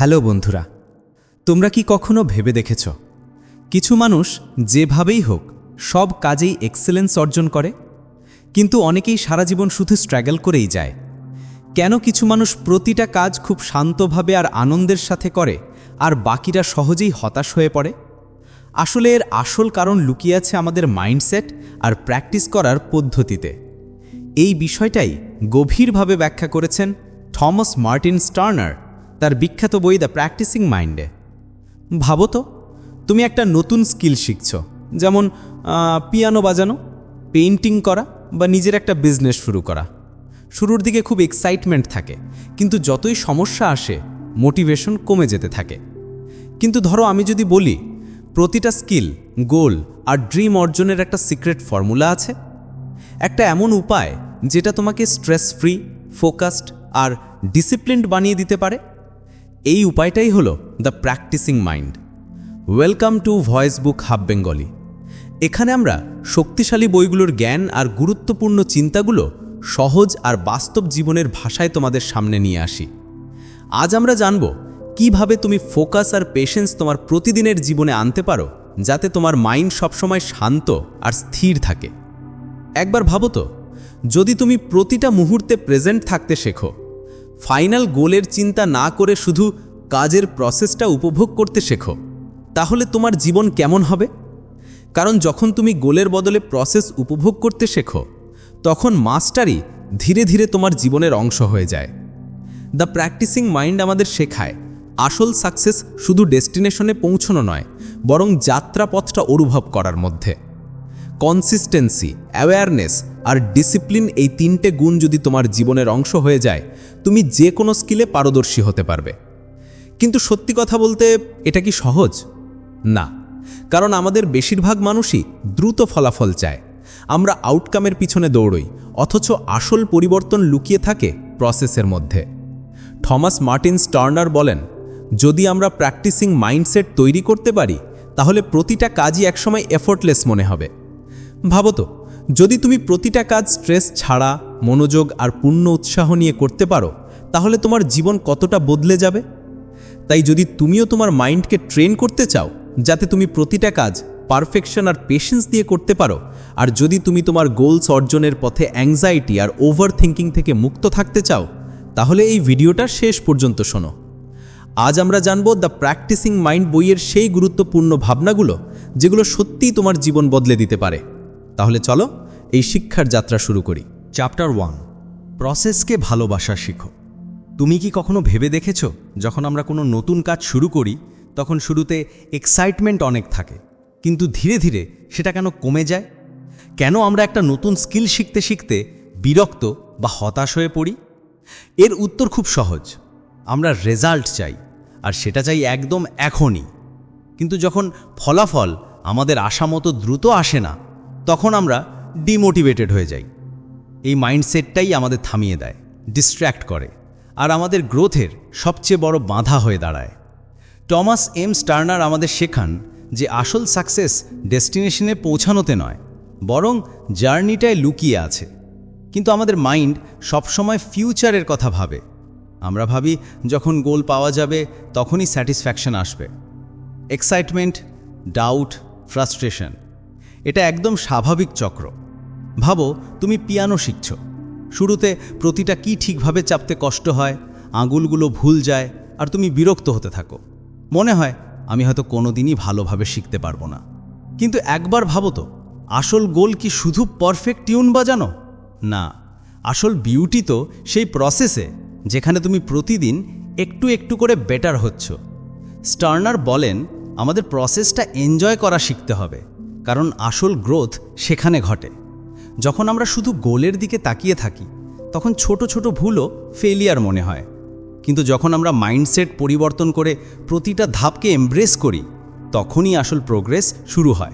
Hello বন্ধুরা, তোমরা কি কখনো ভেবে দেখেছ? কিছু মানুষ যেভাবেই হোক, সব কাজেই এক্সেলেন্স অর্জন করে, কিন্তু অনেকেই সারা জীবন শুধু স্ট্রাগল করেই যায়। কেন কিছু মানুষ প্রতিটা কাজ খুব শান্তভাবে আর আনন্দের সাথে করে, আর বাকিরা সহজেই হতাশ হয়ে পড়ে? আসলে এর আসল কারণ লুকিয়ে আছে আমাদের মাইন্ডসেট আর প্র্যাকটিস করার পদ্ধতিতে। এই বিষয়টাই গভীরভাবে ব্যাখ্যা করেছেন থমাস মার্টিন স্টার্নার তার বিখ্যাত বই দ্য প্র্যাকটিসিং মাইন্ডে ভাবো তো, তুমি একটা নতুন স্কিল শিখছ, যেমন পিয়ানো বাজানো, পেইন্টিং করা বা নিজের একটা বিজনেস শুরু করা। শুরুর দিকে খুব এক্সাইটমেন্ট থাকে, কিন্তু যতই সমস্যা আসে মোটিভেশন কমে যেতে থাকে। কিন্তু ধরো আমি যদি বলি, প্রতিটা স্কিল, গোল আর ড্রিম অর্জনের একটা সিক্রেট ফর্মুলা আছে? একটা এমন উপায় যেটা তোমাকে স্ট্রেস ফ্রি, ফোকাসড আর ডিসিপ্লিনড বানিয়ে দিতে পারে? এই উপায়টাই হলো the practicing mind welcome to voice book hub Bengali এখানে আমরা শক্তিশালী বইগুলোর জ্ঞান আর গুরুত্বপূর্ণ চিন্তাগুলো সহজ আর বাস্তব জীবনের ভাষায় তোমাদের সামনে নিয়ে আসি। আজ আমরা জানব কীভাবে তুমি ফোকাস আর পেশেন্স তোমার প্রতিদিনের জীবনে আনতে পারো যাতে তোমার মাইন্ড সবসময় শান্ত আর স্থির থাকে। একবার ভাবো তো, যদি তুমি প্রতিটা মুহূর্তে প্রেজেন্ট থাকতে শেখো ফাইনাল গোলের চিন্তা না করে শুধু কাজের প্রসেসটা উপভোগ করতে শেখো। তাহলে তোমার জীবন কেমন হবে? কারণ যখন তুমি গোলের বদলে প্রসেস উপভোগ করতে শেখো, তখন মাস্টারই ধীরে ধীরে তোমার জীবনের অংশ হয়ে যায়। দ্য প্র্যাকটিসিং মাইন্ড আমাদের শেখায়, আসল সাকসেস শুধু ডেস্টিনেশনে পৌঁছনো নয়, বরং যাত্রাপথটা অনুভব করার মধ্যে। কনসিস্টেন্সি, অ্যাওয়ারনেস আর ডিসিপ্লিন এই তিনটে গুণ যদি তোমার জীবনের অংশ হয়ে যায়, তুমি যে কোনো স্কিলে পারদর্শী হতে পারবে। কিন্তু সত্যি কথা বলতে, এটা কি সহজ? না। কারণ আমাদের বেশিরভাগ মানুষই দ্রুত ফলাফল চায়। আমরা আউটকামের পিছনে দৌড়ই, অথচ আসল পরিবর্তন লুকিয়ে থাকে প্রসেসের মধ্যে। থমাস মার্টিন স্টার্নার বলেন, যদি আমরা প্র্যাকটিসিং মাইন্ডসেট তৈরি করতে পারি, তাহলে প্রতিটা কাজই একসময় এফোর্টলেস মনে হবে। ভাবো তো যদি তুমি প্রতিটা কাজ স্ট্রেস ছাড়া, মনোযোগ আর পূর্ণ উৎসাহ নিয়ে করতে পারো, তাহলে তোমার জীবন কতটা বদলে যাবে? তাই যদি তুমিও তোমার মাইন্ডকে ট্রেন করতে চাও, যাতে তুমি প্রতিটা কাজ পারফেকশন আর পেশেন্স দিয়ে করতে পারো, আর যদি তুমি তোমার গোলস অর্জনের পথে অ্যাংজাইটি আর ওভার থিঙ্কিং থেকে মুক্ত থাকতে চাও, তাহলে এই ভিডিওটা শেষ পর্যন্ত শোনো। আজ আমরা জানব দ্য প্র্যাকটিসিং মাইন্ড বইয়ের সেই গুরুত্বপূর্ণ ভাবনাগুলো, যেগুলো সত্যিই তোমার জীবন বদলে দিতে পারে। তাহলে চলো এই শিক্ষার যাত্রা শুরু করি। চ্যাপ্টার ওয়ান প্রসেসকে ভালোবাসা শিখো। তুমি কি কখনো ভেবে দেখেছ, যখন আমরা কোনো নতুন কাজ শুরু করি, তখন শুরুতে এক্সাইটমেন্ট অনেক থাকে, কিন্তু ধীরে ধীরে সেটা কেন কমে যায়? কেন আমরা একটা নতুন স্কিল শিখতে শিখতে বিরক্ত বা হতাশ হয়ে পড়ি? এর উত্তর খুব সহজ, আমরা রেজাল্ট চাই, আর সেটা চাই একদম এখনই। কিন্তু যখন ফলাফল আমাদের আশা মতো দ্রুত আসে না তখন আমরা ডিমোটিভেটেড হয়ে যাই। এই মাইন্ডসেটটাই আমাদের থামিয়ে দেয়, ডিস্ট্র্যাক্ট করে আর আমাদের গ্রোথের সবচেয়ে বড় বাধা হয়ে দাঁড়ায়। টমাস এম স্টার্নার আমাদের শেখান যে আসল সাকসেস ডেস্টিনেশনে পৌঁছানোতে নয়, বরং জার্নিটায় লুকিয়ে আছে। কিন্তু আমাদের মাইন্ড সবসময় ফিউচারের কথা ভাবে। আমরা ভাবি, যখন গোল পাওয়া যাবে, তখনই স্যাটিসফ্যাকশন আসবে। Excitement, doubt, frustration. এটা একদম স্বাভাবিক চক্র। ভাবো, তুমি পিয়ানো শিখছ। শুরুতে প্রতিটা কি ঠিকভাবে চাপতে কষ্ট হয়, আঙুলগুলো ভুল যায়, আর তুমি বিরক্ত হতে থাকো। মনে হয়, আমি হয়তো কোনোদিনই ভালোভাবে শিখতে পারব না। কিন্তু একবার ভাবো তো, আসল গোল কি শুধু পারফেক্ট টিউন বাজানো? না, আসল বিউটি তো সেই প্রসেসে, যেখানে তুমি প্রতিদিন একটু একটু করে বেটার হচ্ছ। স্টার্নার বলেন, আমাদের প্রসেসটা এনজয় করা শিখতে হবে। কারণ আসল গ্রোথ সেখানে ঘটে। যখন আমরা শুধু গোলের দিকে তাকিয়ে থাকি, তখন ছোট ছোট ভুলও ফেলিয়ার মনে হয়। কিন্তু যখন আমরা মাইন্ডসেট পরিবর্তন করে প্রতিটা ধাপকে এমব্রেস করি, তখনই আসল প্রোগ্রেস শুরু হয়।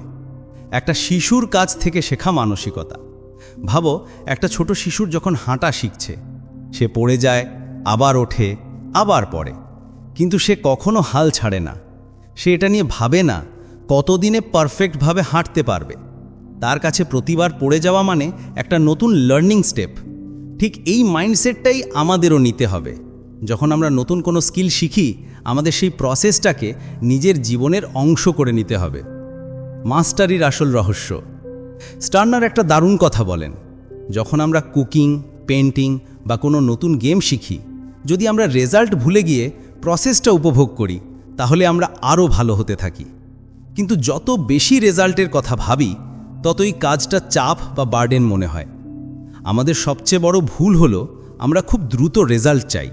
একটা শিশুর কাজ থেকে শেখা মানসিকতা। ভাবো, একটা ছোট শিশুর যখন হাঁটা শিখছে, সে পড়ে যায়, আবার ওঠে, আবার পড়ে। কিন্তু সে কখনো হাল ছাড়ে না। সে এটা নিয়ে ভাবে না কতদিনে পারফেক্টভাবে হাঁটতে পারবে? তার কাছে প্রতিবার পড়ে যাওয়া মানে একটা নতুন লার্নিং স্টেপ ঠিক এই মাইন্ডসেটটাই আমাদেরও নিতে হবে। যখন আমরা নতুন কোনো স্কিল শিখি, আমাদের সেই প্রসেসটাকে নিজের জীবনের অংশ করে নিতে হবে। মাস্টারির আসল রহস্য। স্টার্নার একটা দারুণ কথা বলেন। যখন আমরা কুকিং পেন্টিং বা কোনো নতুন গেম শিখি, যদি আমরা রেজাল্ট ভুলে গিয়ে প্রসেসটা উপভোগ করি, তাহলে আমরা আরও ভালো হতে থাকি। কিন্তু যত বেশি রেজাল্টের কথা ভাবি, ততই কাজটা চাপ বা বার্ডেন মনে হয়। আমাদের সবচেয়ে বড় ভুল হলো, আমরা খুব দ্রুত রেজাল্ট চাই।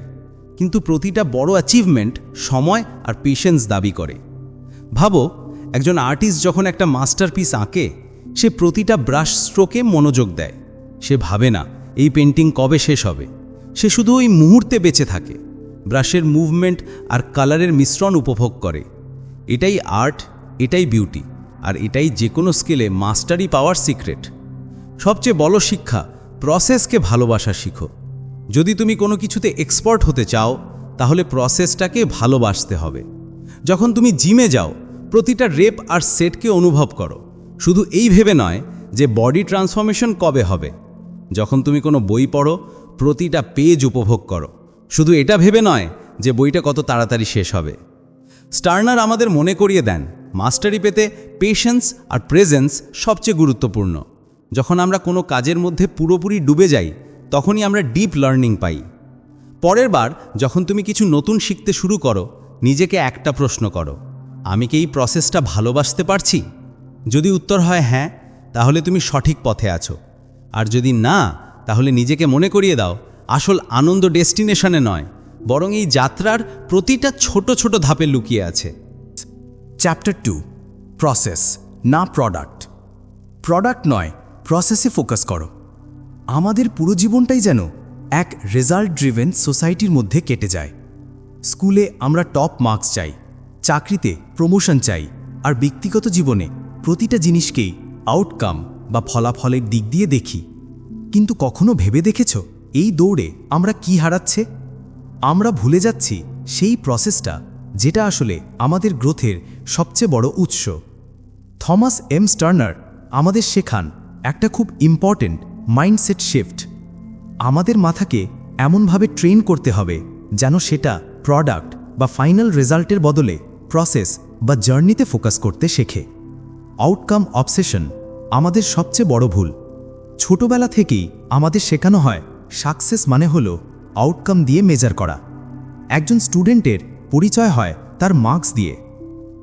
কিন্তু প্রতিটা বড় অ্যাচিভমেন্ট সময় আর পেশেন্স দাবি করে। ভাবো, একজন আর্টিস্ট যখন একটা মাস্টারপিস আঁকে, সে প্রতিটা ব্রাশ স্ট্রোকে মনোযোগ দেয়। সে ভাবে না, এই পেন্টিং কবে শেষ হবে। সে শুধু ওই মুহূর্তে বেঁচে থাকে। ব্রাশের মুভমেন্ট আর কালারের মিশ্রণ উপভোগ করে। এটাই আর্ট এটাই বিউটি আর এটাই যে কোনো স্কেলে মাস্টারি পাওয়ার সিক্রেট সবচেয়ে বড় শিক্ষা প্রসেসকে ভালোবাসা শিখো। যদি তুমি কোনো কিছুতে এক্সপার্ট হতে চাও, তাহলে প্রসেসটাকে ভালোবাসতে হবে। যখন তুমি জিমে যাও, প্রতিটা রেপ আর সেটকে অনুভব করো। শুধু এই ভেবে নয় যে বডি ট্রান্সফরমেশন কবে হবে। যখন তুমি কোনো বই পড়ো, প্রতিটা পেজ উপভোগ করো। শুধু এটা ভেবে নয় যে বইটা কত তাড়াতাড়ি শেষ হবে। স্টার্নার আমাদের মনে করিয়ে দেন মাস্টারি পেতে পেশেন্স আর প্রেজেন্স সবচেয়ে গুরুত্বপূর্ণ। যখন আমরা কোনো কাজের মধ্যে পুরোপুরি ডুবে যাই, তখনই আমরা ডিপ লার্নিং পাই। পরের বার যখন তুমি কিছু নতুন শিখতে শুরু করো, নিজেকে একটা প্রশ্ন করো, আমি কি এই প্রসেসটা ভালোবাসতে পারছি? যদি উত্তর হয় হ্যাঁ তাহলে তুমি সঠিক পথে আছো। আর যদি না, তাহলে নিজেকে মনে করিয়ে দাও, আসল আনন্দ ডেস্টিনেশনে নয়, বরং এই যাত্রার প্রতিটা ছোট ছোট ধাপে লুকিয়ে আছে। চ্যাপ্টার টু প্রসেস না প্রোডাক্ট প্রোডাক্ট নয় প্রসেসে ফোকাস করো। আমাদের পুরো জীবনটাই যেন এক রেজাল্ট ড্রিভেন সোসাইটির মধ্যে কেটে যায়। স্কুলে আমরা টপ মার্কস চাই, চাকরিতে প্রমোশন চাই, আর ব্যক্তিগত জীবনে প্রতিটা জিনিসকেই আউটকাম বা ফলাফলের দিক দিয়ে দেখি। কিন্তু কখনো ভেবে দেখেছ এই দৌড়ে আমরা কি হারাচ্ছে? আমরা ভুলে যাচ্ছি সেই প্রসেসটা যেটা আসলে আমাদের গ্রোথের সবচেয়ে বড় উৎস। থমাস এম স্টার্নার আমাদের শেখান একটা খুব ইম্পর্টেন্ট মাইন্ডসেট শিফট। আমাদের মাথাকে এমনভাবে ট্রেন করতে হবে যেন সেটা প্রোডাক্ট বা ফাইনাল রেজাল্টের বদলে প্রসেস বা জার্নিতে ফোকাস করতে শেখে। আউটকাম অবসেশন আমাদের সবচেয়ে বড় ভুল। ছোটবেলা থেকেই আমাদের শেখানো হয় সাকসেস মানে হলো আউটকাম দিয়ে মেজার করা। একজন স্টুডেন্টের পরিচয় হয় তার মার্কস দিয়ে।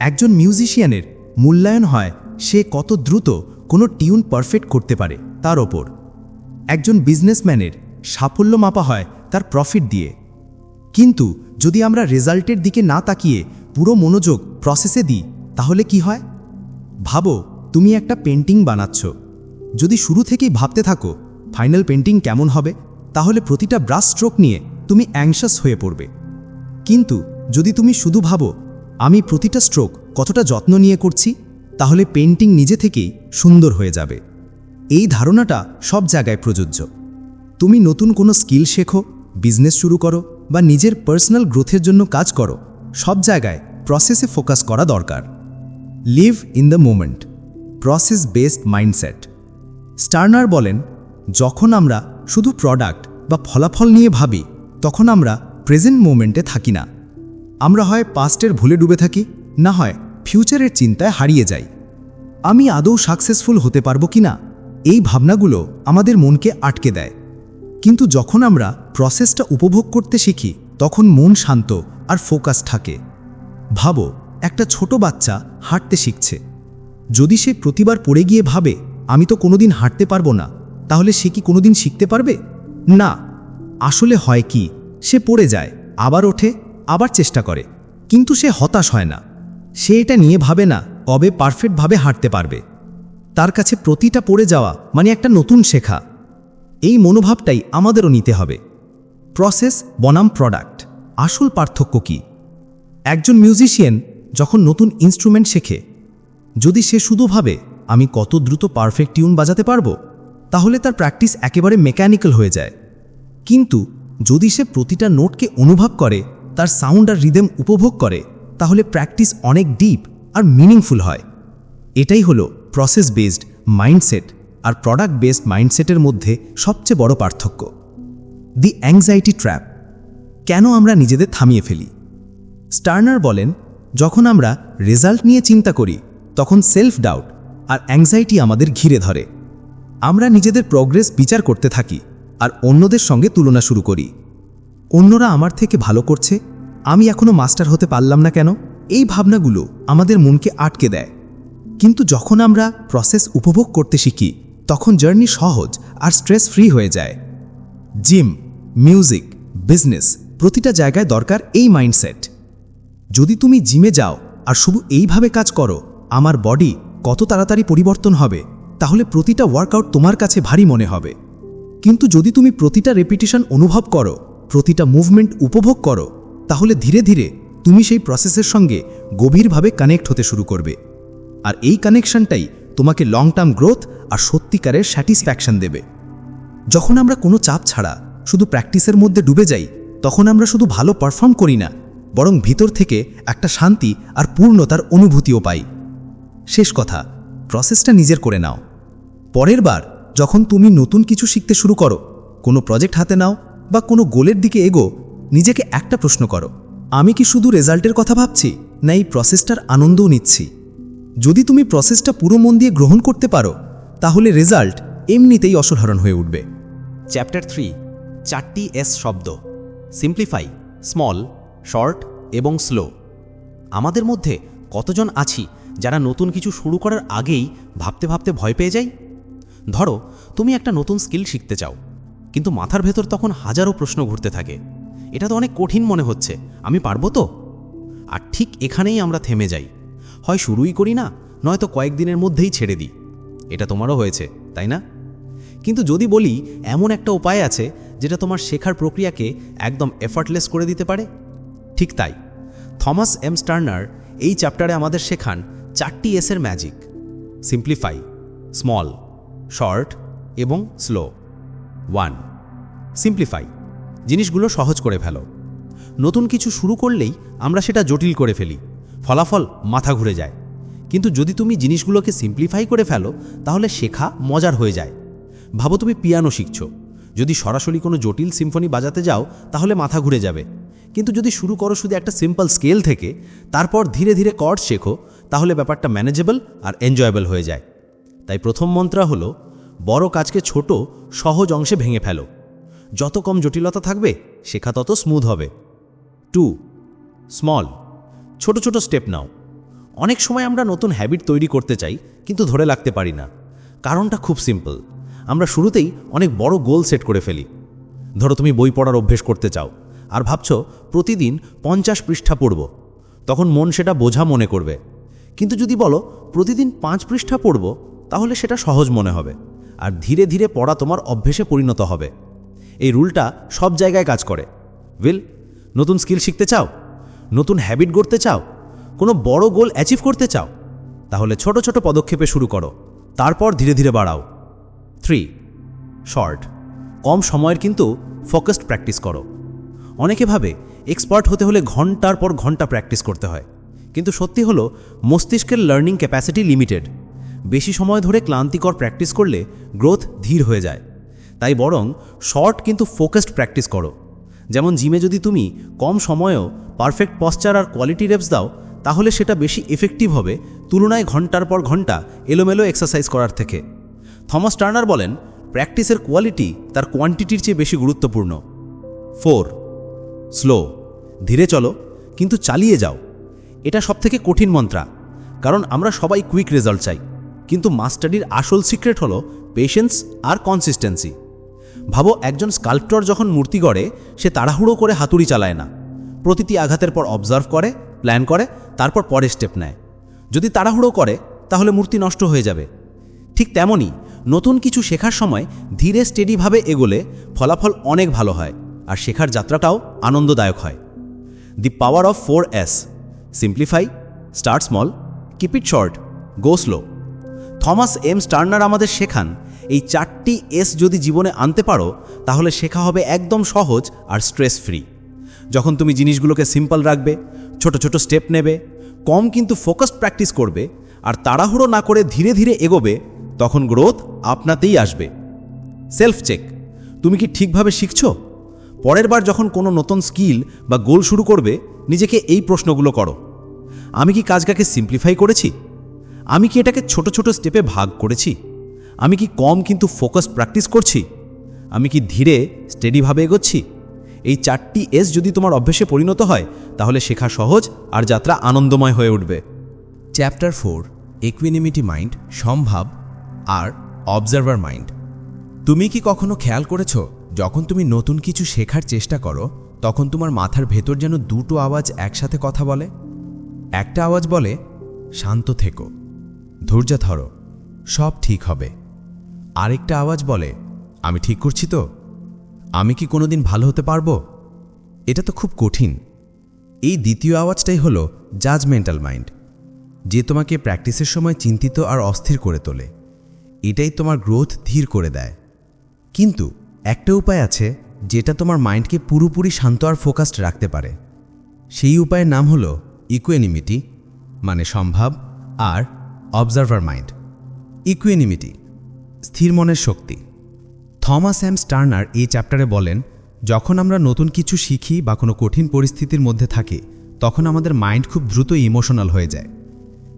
একজন মিউজিশিয়ানের মূল্যায়ন হয় সে কত দ্রুত কোনো টিউন পারফেক্ট করতে পারে তার ওপর। একজন বিজনেসম্যানের সাফল্য মাপা হয় তার প্রফিট দিয়ে। কিন্তু যদি আমরা রেজাল্টের দিকে না তাকিয়ে পুরো মনোযোগ প্রসেসে দিই, তাহলে কি হয়? ভাবো, তুমি একটা পেন্টিং বানাচ্ছ। যদি শুরু থেকেই ভাবতে থাকো, ফাইনাল পেন্টিং কেমন হবে? তাহলে প্রতিটা ব্রাশ স্ট্রোক নিয়ে তুমি অ্যাংশাস হয়ে পড়বে। কিন্তু যদি তুমি শুধু ভাবো, আমি প্রতিটা স্ট্রোক কতটা যত্ন নিয়ে করছি, তাহলে পেন্টিং নিজে থেকেই সুন্দর হয়ে যাবে। এই ধারণাটা সব জায়গায় প্রযোজ্য। তুমি নতুন কোনো স্কিল শেখো বিজনেস শুরু করো বা নিজের পার্সোনাল গ্রোথের জন্য কাজ করো, সব জায়গায় প্রসেসে ফোকাস করা দরকার। Live in the moment process based mindset Sterner বলেন, যখন আমরা শুধু প্রোডাক্ট বা ফলাফল নিয়ে ভাবি, তখন আমরা প্রেজেন্ট মোমেন্টে থাকি না। আমরা হয় পাস্টের ভুলে ডুবে থাকি, না হয় ফিউচারের চিন্তায় হারিয়ে যাই। আমি আদৌ সাকসেসফুল হতে পারব কি না? এই ভাবনাগুলো আমাদের মনকে আটকে দেয়। কিন্তু যখন আমরা প্রসেসটা উপভোগ করতে শিখি, তখন মন শান্ত আর ফোকাস থাকে। ভাবো, একটা ছোট বাচ্চা হাঁটতে শিখছে। যদি সে প্রতিবার পড়ে গিয়ে ভাবে, আমি তো কোনোদিন হাঁটতে পারব না তাহলে সে কি কোনোদিন শিখতে পারবে? না। আসলে হয় কি, সে পড়ে যায়, আবার ওঠে আবার চেষ্টা করে, কিন্তু সে হতাশ হয় না। সে এটা নিয়ে ভাবে না, কবে পারফেক্টভাবে হাঁটতে পারবে। তার কাছে প্রতিটা পড়ে যাওয়া মানে একটা নতুন শেখা। এই মনোভাবটাই আমাদেরও নিতে হবে। প্রসেস বনাম প্রোডাক্ট। আসল পার্থক্য কি? একজন মিউজিশিয়ান যখন নতুন ইনস্ট্রুমেন্ট শেখে, যদি সে শুধু ভাবে, আমি কত দ্রুত পারফেক্ট টিউন বাজাতে পারব? তাহলে তার প্র্যাকটিস একেবারে মেকানিক্যাল হয়ে যায়। কিন্তু যদি সে প্রতিটা নোটকে অনুভব করে তার সাউন্ড আর রিদেম উপভোগ করে, তাহলে প্র্যাকটিস অনেক ডিপ আর মিনিংফুল হয়। এটাই হলো প্রসেস বেসড মাইন্ডসেট আর প্রোডাক্ট বেসড মাইন্ডসেটের মধ্যে সবচেয়ে বড় পার্থক্য। দি অ্যাংজাইটি ট্র্যাপ কেন আমরা নিজেদের থামিয়ে ফেলি? স্টার্নার বলেন, যখন আমরা রেজাল্ট নিয়ে চিন্তা করি, তখন সেলফ ডাউট আর অ্যাংজাইটি আমাদের ঘিরে ধরে। আমরা নিজেদের প্রগ্রেস বিচার করতে থাকি আর অন্যদের সঙ্গে তুলনা শুরু করি। অন্যরা আমার থেকে ভালো করছে আমি এখনও মাস্টার হতে পারলাম না কেন? এই ভাবনাগুলো আমাদের মনকে আটকে দেয়। কিন্তু যখন আমরা প্রসেস উপভোগ করতে শিখি, তখন জার্নি সহজ আর স্ট্রেস ফ্রি হয়ে যায়। জিম মিউজিক বিজনেস প্রতিটা জায়গায় দরকার এই মাইন্ডসেট যদি তুমি জিমে যাও আর শুধু এইভাবে কাজ করো, আমার বডি কত তাড়াতাড়ি পরিবর্তন হবে, তাহলে প্রতিটা ওয়ার্কআউট তোমার কাছে ভারী মনে হবে। কিন্তু যদি তুমি প্রতিটা রেপিটেশন অনুভব করো, প্রতিটা মুভমেন্ট উপভোগ করো তাহলে ধীরে ধীরে তুমি সেই প্রসেসের সঙ্গে গভীরভাবে কানেক্ট হতে শুরু করবে। আর এই কানেকশনটাই তোমাকে লং টার্ম গ্রোথ আর সত্যিকারের স্যাটিসফ্যাকশন দেবে। যখন আমরা কোনো চাপ ছাড়া শুধু প্র্যাকটিসের মধ্যে ডুবে যাই, তখন আমরা শুধু ভালো পারফর্ম করি না, বরং ভিতর থেকে একটা শান্তি আর পূর্ণতার অনুভূতিও পাই। শেষ কথা প্রসেসটা নিজের করে নাও। পরের বার যখন তুমি নতুন কিছু শিখতে শুরু করো, কোনো প্রজেক্ট হাতে নাও বা কোনো গোলের দিকে এগো নিজেকে একটা প্রশ্ন করো। আমি কি শুধু রেজাল্টের কথা ভাবছি না এই প্রসেসটার আনন্দও নিচ্ছি? যদি তুমি প্রসেসটা পুরো মন দিয়ে গ্রহণ করতে পারো, তাহলে রেজাল্ট এমনিতেই অসাধারণ হয়ে উঠবে। চ্যাপ্টার থ্রি, চারটি এস শব্দ। সিম্পলিফাই স্মল শর্ট এবং স্লো আমাদের মধ্যে কতজন আছি যারা নতুন কিছু শুরু করার আগেই ভাবতে ভাবতে ভয় পেয়ে যাই ধরো, তুমি একটা নতুন স্কিল শিখতে চাও, কিন্তু মাথার ভেতর তখন হাজারো প্রশ্ন ঘুরতে থাকে। এটা তো অনেক কঠিন মনে হচ্ছে। আমি পারব তো? আর ঠিক এখানেই আমরা থেমে যাই। হয় শুরুই করি না, নয়তো কয়েকদিনের মধ্যেই ছেড়ে দিই। এটা তোমারও হয়েছে, তাই না? কিন্তু যদি বলি, এমন একটা উপায় আছে যেটা তোমার শেখার প্রক্রিয়াকে একদম এফার্টলেস করে দিতে পারে? ঠিক তাই। থমাস এম স্টার্নার এই চ্যাপ্টারে আমাদের শেখান চারটি এসের ম্যাজিক সিম্পলিফাই স্মল শর্ট এবং স্লো ওয়ান সিম্পলিফাই জিনিসগুলো সহজ করে ফেলো। নতুন কিছু শুরু করলেই আমরা সেটা জটিল করে ফেলি। ফলাফল মাথা ঘুরে যায়। কিন্তু যদি তুমি জিনিসগুলোকে সিম্পলিফাই করে ফেলো, তাহলে শেখা মজার হয়ে যায়। ভাবো তুমি পিয়ানো শিখছো। যদি সরাসরি কোনো জটিল সিম্ফনি বাজাতে যাও, তাহলে মাথা ঘুরে যাবে। কিন্তু যদি শুরু করো শুধু একটা সিম্পল স্কেল থেকে, তারপর ধীরে ধীরে কর্ড শেখো, তাহলে ব্যাপারটা ম্যানেজেবল আর এনজয়েবল হয়ে যায়। তাই প্রথম মন্ত্রা হলো, বড় কাজকে ছোট, সহজ অংশে ভেঙে ফেলো। যত কম জটিলতা থাকবে, শেখা তত স্মুথ হবে। টু স্মল ছোট ছোট স্টেপ নাও। অনেক সময় আমরা নতুন হ্যাবিট তৈরি করতে চাই, কিন্তু ধরে লাগতে পারি না। কারণটা খুব সিম্পল আমরা শুরুতেই অনেক বড় গোল সেট করে ফেলি। ধরো তুমি বই পড়ার অভ্যেস করতে চাও, আর ভাবছ প্রতিদিন পঞ্চাশ পৃষ্ঠা পড়ব। তখন মন সেটা বোঝা মনে করবে। কিন্তু যদি বলো, প্রতিদিন পাঁচ পৃষ্ঠা পড়ব, তাহলে সেটা সহজ মনে হবে। আর ধীরে ধীরে পড়া তোমার অভ্যেসে পরিণত হবে। এই রুলটা সব জায়গায় কাজ করে। উইল, নতুন স্কিল শিখতে চাও? নতুন হ্যাবিট গড়তে চাও? কোনো বড় গোল অ্যাচিভ করতে চাও? তাহলে ছোট ছোট পদক্ষেপে শুরু করো। তারপর ধীরে ধীরে বাড়াও। থ্রি, শর্ট, কম সময়ের কিন্তু ফোকাসড প্র্যাকটিস করো। অনেকে ভাবে এক্সপার্ট হতে হলে ঘণ্টার পর ঘণ্টা প্র্যাকটিস করতে হয়। কিন্তু সত্যি হলো, মস্তিষ্কের লার্নিং ক্যাপাসিটি লিমিটেড। বেশি সময় ধরে ক্লান্তিকর প্র্যাকটিস করলে গ্রোথ ধীর হয়ে যায়। তাই বরং শর্ট কিন্তু ফোকাসড প্র্যাকটিস করো। যেমন জিমে যদি তুমি কম সময়েও পারফেক্ট পশ্চার আর কোয়ালিটি রেপস দাও, তাহলে সেটা বেশি এফেক্টিভ হবে তুলনায় ঘণ্টার পর ঘণ্টা এলোমেলো এক্সারসাইজ করার থেকে। থমাস টার্নার বলেন, প্র্যাকটিসের কোয়ালিটি তার কোয়ান্টিটির চেয়ে বেশি গুরুত্বপূর্ণ। ফোর, স্লো, ধীরে চলো, কিন্তু চালিয়ে যাও। এটা সবথেকে কঠিন মন্ত্রা, কারণ আমরা সবাই কুইক রেজাল্ট চাই। কিন্তু মাস্টারির আসল সিক্রেট হলো পেশেন্স আর কনসিস্টেন্সি। ভাবো একজন স্কাল্পটর যখন মূর্তি গড়ে, সে তাড়াহুড়ো করে হাতুড়ি চালায় না। প্রতিটি আঘাতের পর অবজার্ভ করে প্ল্যান করে, তারপর পরের স্টেপ নেয়। যদি তাড়াহুড়ো করে, তাহলে মূর্তি নষ্ট হয়ে যাবে। ঠিক তেমনই নতুন কিছু শেখার সময় ধীরে স্টেডিভাবে এগোলে ফলাফল অনেক ভালো হয়, আর শেখার যাত্রাটাও আনন্দদায়ক হয়। The power of four S simplify start small keep it short go slow Thomas M Sterner আমাদের শেখান, এই চারটি এস যদি জীবনে আনতে পারো, তাহলে শেখা হবে একদম সহজ আর স্ট্রেস ফ্রি যখন তুমি জিনিসগুলোকে সিম্পল রাখবে, ছোট ছোট স্টেপ নেবে, কম কিন্তু ফোকাসড প্র্যাকটিস করবে, আর তাড়াহুড়ো না করে ধীরে ধীরে এগোবে, তখন গ্রোথ আপনাতেই আসবে। সেলফ চেক, তুমি কি ঠিকভাবে শিখছ? পরের বার যখন কোনো নতুন স্কিল বা গোল শুরু করবে, নিজেকে এই প্রশ্নগুলো করো। আমি কি কাজটাকে সিম্পলিফাই করেছি? আমি কি এটাকে ছোট ছোট স্টেপে ভাগ করেছি? আমি কি কম কিন্তু ফোকাস প্র্যাকটিস করছি? আমি কি ধীরে স্টেডিভাবে এগোচ্ছি? এই চারটি এস যদি তোমার অভ্যেসে পরিণত হয়, তাহলে শেখা সহজ আর যাত্রা আনন্দময় হয়ে উঠবে। চ্যাপ্টার ফোর ইকুইনিমিটি মাইন্ড সম্ভাব আর অবজারভার মাইন্ড তুমি কি কখনো খেয়াল করেছ, যখন তুমি নতুন কিছু শেখার চেষ্টা করো, তখন তোমার মাথার ভেতর যেন দুটো আওয়াজ একসাথে কথা বলে? একটা আওয়াজ বলে, শান্ত থেকো। ধৈর্য ধরো, সব ঠিক হবে। আরেকটা আওয়াজ বলে, আমি ঠিক করছি তো? আমি কি কোনোদিন ভালো হতে পারব? এটা তো খুব কঠিন। এই দ্বিতীয় আওয়াজটাই হলো জাজমেন্টাল মাইন্ড যে তোমাকে প্র্যাকটিসের সময় চিন্তিত আর অস্থির করে তোলে। এটাই তোমার গ্রোথ ধীর করে দেয়। কিন্তু একটা উপায় আছে, যেটা তোমার মাইন্ডকে পুরোপুরি শান্ত আর ফোকাসড রাখতে পারে। সেই উপায়ের নাম হলো ইকুয়েনিমিটি মানে সম্ভাব, আর অবজারভার মাইন্ড ইকুয়েনিমিটি স্থির মনের শক্তি। থমাস এম স্টার্নার এই চ্যাপ্টারে বলেন, যখন আমরা নতুন কিছু শিখি বা কোনো কঠিন পরিস্থিতির মধ্যে থাকি, তখন আমাদের মাইন্ড খুব দ্রুত ইমোশনাল হয়ে যায়।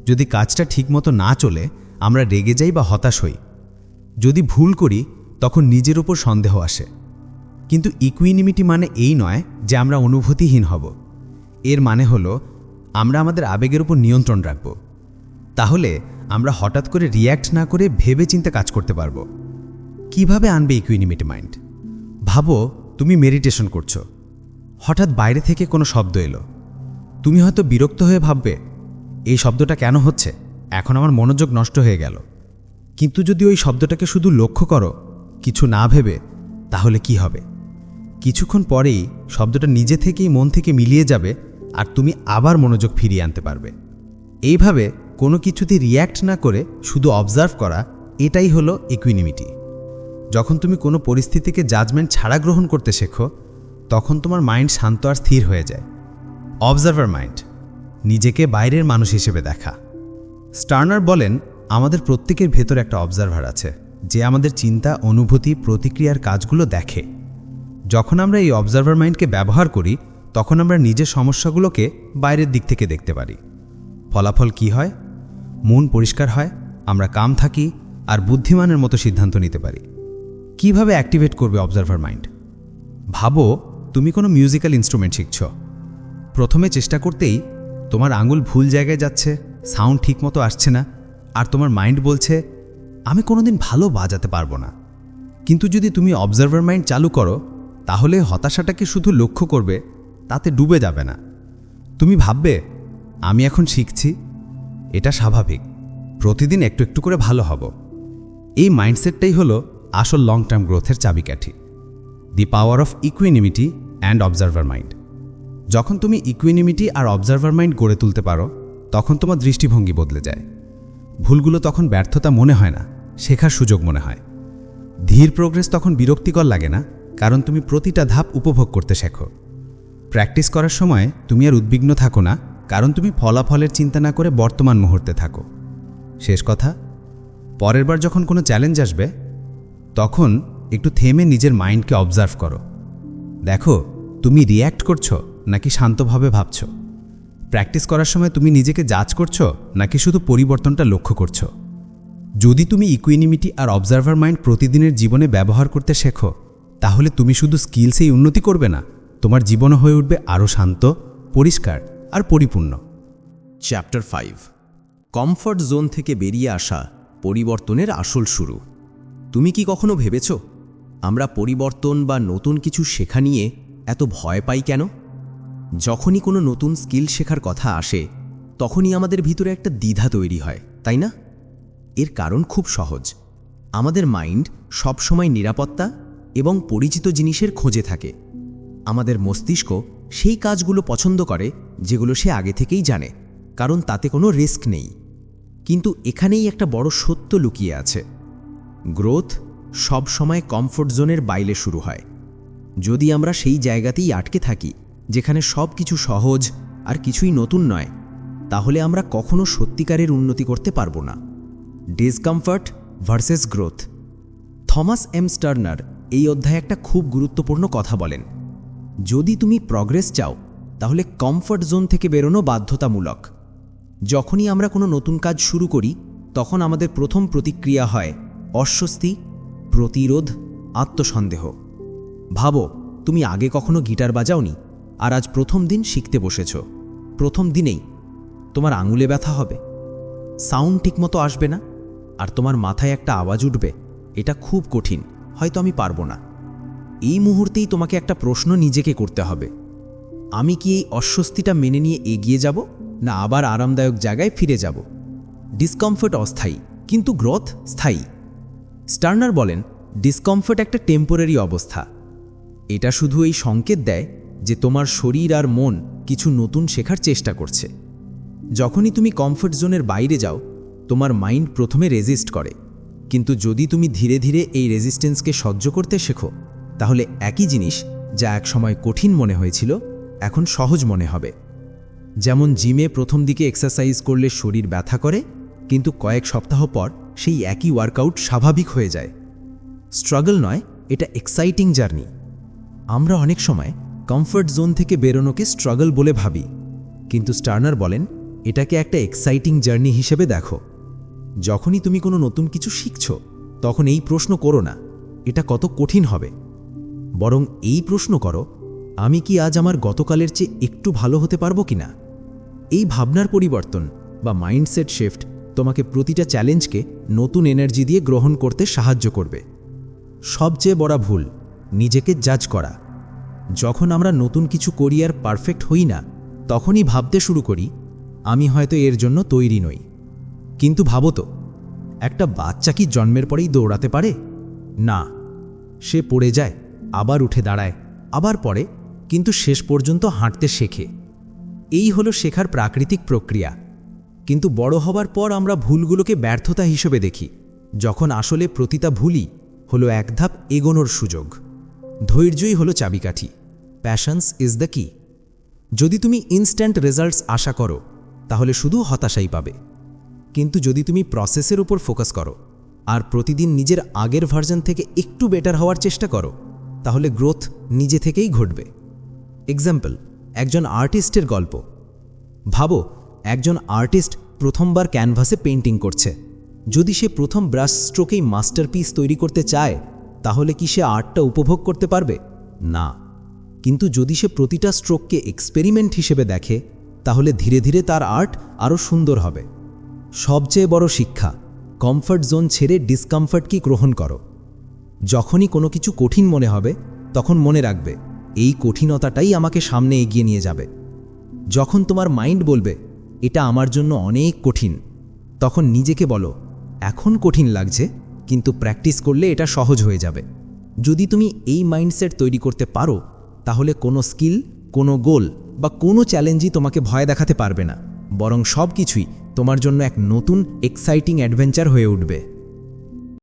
যদি কাজটা ঠিকমতো না চলে, আমরা রেগে যাই বা হতাশ হই। যদি ভুল করি, তখন নিজের উপর সন্দেহ আসে। কিন্তু ইকুইনিমিটি মানে এই নয় যে আমরা অনুভূতিহীন হব। এর মানে হলো, আমরা আমাদের আবেগের উপর নিয়ন্ত্রণ রাখব। তাহলে আমরা হঠাৎ করে রিয়্যাক্ট না করে ভেবে চিন্তে কাজ করতে পারব। কীভাবে আনবে ইকুইনিমিটি মাইন্ড ভাবো, তুমি মেডিটেশন করছ। হঠাৎ বাইরে থেকে কোনো শব্দ এলো। তুমি হয়তো বিরক্ত হয়ে ভাববে, এই শব্দটা কেন হচ্ছে? এখন আমার মনোযোগ নষ্ট হয়ে গেল। কিন্তু যদি ওই শব্দটাকে শুধু লক্ষ্য করো, কিছু না ভেবে, তাহলে কি হবে? কিছুক্ষণ পরেই শব্দটা নিজে থেকেই মন থেকে মিলিয়ে যাবে আর তুমি আবার মনোযোগ ফিরিয়ে আনতে পারবে। এইভাবে কোনো কিছুতে রিয়্যাক্ট না করে শুধু অবজার্ভ করা, এটাই হলো ইকুইনিমিটি যখন তুমি কোনো পরিস্থিতিকে জাজমেন্ট ছাড়া গ্রহণ করতে শেখো, তখন তোমার মাইন্ড শান্ত আর স্থির হয়ে যায়। অবজার্ভার মাইন্ড নিজেকে বাইরের মানুষ হিসেবে দেখা। স্টার্নার বলেন, আমাদের প্রত্যেকের ভেতর একটা অবজারভার আছে, যে আমাদের চিন্তা, অনুভূতি, প্রতিক্রিয়ার কাজগুলো দেখে। যখন আমরা এই অবজারভার মাইন্ডকে ব্যবহার করি, তখন আমরা নিজের সমস্যাগুলোকে বাইরের দিক থেকে দেখতে পারি। ফলাফল কি হয়? মন পরিষ্কার হয়, আমরা কাম থাকি, আর বুদ্ধিমানের মতো সিদ্ধান্ত নিতে পারি। কীভাবে অ্যাক্টিভেট করবে অবজারভার মাইন্ড ভাবো, তুমি কোনো মিউজিক্যাল ইনস্ট্রুমেন্ট শিখছ। প্রথমে চেষ্টা করতেই তোমার আঙুল ভুল জায়গায় যাচ্ছে সাউন্ড ঠিকমতো আসছে না, আর তোমার মাইন্ড বলছে, আমি কোনোদিন ভালো বাজাতে পারব না। কিন্তু যদি তুমি অবজারভার মাইন্ড চালু করো, তাহলে হতাশাটাকে শুধু লক্ষ্য করবে, তাতে ডুবে যাবে না। তুমি ভাববে, আমি এখন শিখছি এটা স্বাভাবিক। প্রতিদিন একটু একটু করে ভালো হব। এই মাইন্ডসেটটাই হলো আসল লং টার্ম গ্রোথের চাবিকাঠি। The power of equanimity and observer mind যখন তুমি ইকুইনিমিটি আর অবজারভার মাইন্ড গড়ে তুলতে পারো, তখন তোমার দৃষ্টিভঙ্গি বদলে যায়। ভুলগুলো তখন ব্যর্থতা মনে হয় না, শেখার সুযোগ মনে হয়। ধীর প্রোগ্রেস তখন বিরক্তিকর লাগে না, কারণ তুমি প্রতিটা ধাপ উপভোগ করতে শেখো। প্র্যাকটিস করার সময় তুমি আর উদ্বিগ্ন থাকো না কারণ তুমি ফলাফলের চিন্তা না করে বর্তমান মুহূর্তে থাকো। শেষ কথা, পরের বার যখন কোনো চ্যালেঞ্জ আসবে, তখন একটু থেমে নিজের মাইন্ডকে অবজার্ভ করো। দেখো, তুমি রিয়্যাক্ট করছ নাকি শান্তভাবে ভাবছ? প্র্যাকটিস করার সময় তুমি নিজেকে জাজ করছ নাকি শুধু পরিবর্তনটা লক্ষ্য করছ? যদি তুমি ইকুইনিমিটি আর অবজারভার মাইন্ড প্রতিদিনের জীবনে ব্যবহার করতে শেখো, তাহলে তুমি শুধু স্কিলসেই উন্নতি করবে না, তোমার জীবনও হয়ে উঠবে আরও শান্ত, পরিষ্কার আর পরিপূর্ণ। চ্যাপ্টার ফাইভ কমফর্ট জোন থেকে বেরিয়ে আসা পরিবর্তনের আসল শুরু। তুমি কি কখনো ভেবেছ, আমরা পরিবর্তন বা নতুন কিছু শেখা নিয়ে এত ভয় পাই কেন? যখনই কোনো নতুন স্কিল শেখার কথা আসে, তখনই আমাদের ভিতরে একটা দ্বিধা তৈরি হয়, তাই না? এর কারণ খুব সহজ। আমাদের মাইন্ড সবসময় নিরাপত্তা এবং পরিচিত জিনিসের খোঁজে থাকে। আমাদের মস্তিষ্ক সেই কাজগুলো পছন্দ করে, যেগুলো সে আগে থেকেই জানে, কারণ তাতে কোনো রিস্ক নেই। কিন্তু এখানেই একটা বড় সত্য লুকিয়ে আছে। গ্রোথ সব সময় কমফোর্ট জোনের বাইরে শুরু হয়। যদি আমরা সেই জায়গাতেই আটকে থাকি, যেখানে সব কিছু সহজ আর কিছুই নতুন নয়, তাহলে আমরা কখনো সত্যিকারের উন্নতি করতে পারব না। Discomfort versus growth. Thomas M Sterner এই অধ্যায়ে একটা খুব গুরুত্বপূর্ণ কথা বলেন। যদি তুমি প্রগ্রেস চাও, তাহলে কমফর্ট জোন থেকে বেরোনো বাধ্যতামূলক। যখনই আমরা কোনো নতুন কাজ শুরু করি, তখন আমাদের প্রথম প্রতিক্রিয়া হয় অস্বস্তি, প্রতিরোধ, আত্মসন্দেহ। ভাবো, তুমি আগে কখনো গিটার বাজাওনি, আর আজ প্রথম দিন শিখতে বসেছ। প্রথম দিনেই তোমার আঙুলে ব্যথা হবে। সাউন্ড ঠিকমতো আসবে না, আর তোমার মাথায় একটা আওয়াজ উঠবে। এটা খুব কঠিন, হয়তো আমি পারব না। এই মুহূর্তেই তোমাকে একটা প্রশ্ন নিজেকে করতে হবে। আমি কি এই অস্বস্তিটা মেনে নিয়ে এগিয়ে যাব, না আবার আরামদায়ক জায়গায় ফিরে যাব? ডিসকমফোর্ট অস্থায়ী, কিন্তু গ্রোথ স্থায়ী। স্টার্নার বলেন ডিসকমফোর্ট একটা টেম্পোরারি অবস্থা। এটা শুধু এই সংকেত দেয় যে তোমার শরীর আর মন কিছু নতুন শেখার চেষ্টা করছে। যখনই তুমি কমফোর্ট জোনের বাইরে যাও, তোমার মাইন্ড প্রথমে রেজিস্ট করে। কিন্তু যদি তুমি ধীরে ধীরে এই রেজিস্ট্যান্সকে সহ্য করতে শেখো তাহলে একই জিনিস যা একসময় কঠিন মনে হয়েছিল, এখন সহজ মনে হবে। যেমন জিমে প্রথম দিকে এক্সারসাইজ করলে শরীর ব্যথা করে, কিন্তু কয়েক সপ্তাহ পর সেই একই ওয়ার্কআউট স্বাভাবিক হয়ে যায়। স্ট্রাগল নয়, এটা এক্সাইটিং জার্নি আমরা অনেক সময় কমফর্ট জোন থেকে বেরোনোকে স্ট্রাগল বলে ভাবি, কিন্তু স্টার্নার বলেন, এটাকে একটা এক্সাইটিং জার্নি হিসেবে দেখো। যখনই তুমি কোনো নতুন কিছু শিখছ, তখন এই প্রশ্ন করো না, এটা কত কঠিন হবে? বরং এই প্রশ্ন করো, আমি কি আজ আমার গতকালের চেয়ে একটু ভালো হতে পারব কিনা এই ভাবনার পরিবর্তন বা মাইন্ডসেট শিফট তোমাকে প্রতিটা চ্যালেঞ্জকে নতুন এনার্জি দিয়ে গ্রহণ করতে সাহায্য করবে। সবচেয়ে বড় ভুল, নিজেকে জাজ করা। যখন আমরা নতুন কিছু করি আর পারফেক্ট হই না, তখনই ভাবতে শুরু করি, আমি হয়তো এর জন্য তৈরি নই। কিন্তু ভাবো তো, একটা বাচ্চা কি জন্মের পরেই দৌড়াতে পারে? না, সে পড়ে যায়। আবার উঠে দাঁড়ায়, আবার পড়ে, কিন্তু শেষ পর্যন্ত হাঁটতে শেখে। এই হলো শেখার প্রাকৃতিক প্রক্রিয়া। কিন্তু বড় হবার পর আমরা ভুলগুলোকে ব্যর্থতা হিসেবে দেখি। যখন আসলে প্রতিটা ভুলই হলো এক ধাপ এগোনোর সুযোগ। ধৈর্যই হলো চাবিকাঠি। প্যাশন্স ইজ দ্য কি। যদি তুমি ইনস্ট্যান্ট রেজাল্টস আশা করো, তাহলে শুধু হতাশাই পাবে। কিন্তু যদি তুমি প্রসেসের উপর ফোকাস করো, আর প্রতিদিন নিজের আগের ভার্জন থেকে একটু বেটার হওয়ার চেষ্টা করো তাহলে গ্রোথ নিজে থেকেই ঘটবে। এক্সাম্পল একজন আর্টিস্টের গল্প। ভাবো, একজন আর্টিস্ট প্রথমবার ক্যানভাসে পেন্টিং করছে। যদি সে প্রথম ব্রাশ স্ট্রোকেই মাস্টারপিস তৈরি করতে চায়, তাহলে কি সে আর্টটা উপভোগ করতে পারবে? না। কিন্তু যদি সে প্রতিটা স্ট্রোককে এক্সপেরিমেন্ট হিসেবে দেখে, তাহলে ধীরে ধীরে তার আর্ট আরও সুন্দর হবে। সবচেয়ে বড় শিক্ষা কমফর্ট জোন ছেড়ে ডিসকমফর্টকে গ্রহণ করো? যখনই কোনো কিছু কঠিন মনে হবে, তখন মনে রাখবে, এই কঠিনতাটাই আমাকে সামনে এগিয়ে নিয়ে যাবে। যখন তোমার মাইন্ড বলবে, এটা আমার জন্য অনেক কঠিন, তখন নিজেকে বলো, এখন কঠিন লাগছে, কিন্তু প্র্যাকটিস করলে এটা সহজ হয়ে যাবে। যদি তুমি এই মাইন্ডসেট তৈরি করতে পারো, তাহলে কোনো স্কিল, কোনো গোল বা কোনো চ্যালেঞ্জই তোমাকে ভয় দেখাতে পারবে না, বরং সব কিছুই তোমার জন্য এক নতুন, এক্সাইটিং অ্যাডভেঞ্চার হয়ে উঠবে।